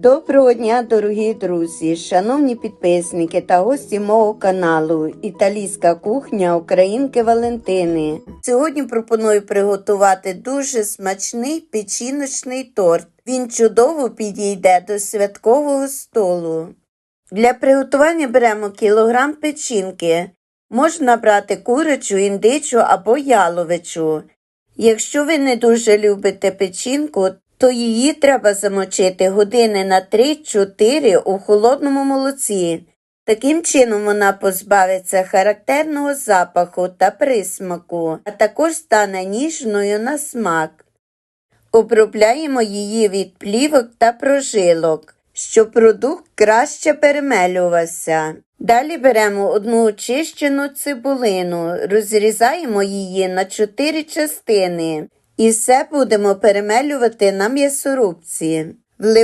Доброго дня, дорогі друзі, шановні підписники та гості мого каналу Італійська кухня Українки Валентини. Сьогодні пропоную приготувати дуже смачний печіночний торт. Він чудово підійде до святкового столу. Для приготування беремо кілограм печінки. Можна брати курячу, індичу або яловичу. Якщо ви не дуже любите печінку, то її треба замочити години на 3-4 у холодному молоці. Таким чином вона позбавиться характерного запаху та присмаку, а також стане ніжною на смак. Обробляємо її від плівок та прожилок, щоб продукт краще перемелювався. Далі беремо одну очищену цибулину, розрізаємо її на 4 частини і все будемо перемелювати на м'ясорубці.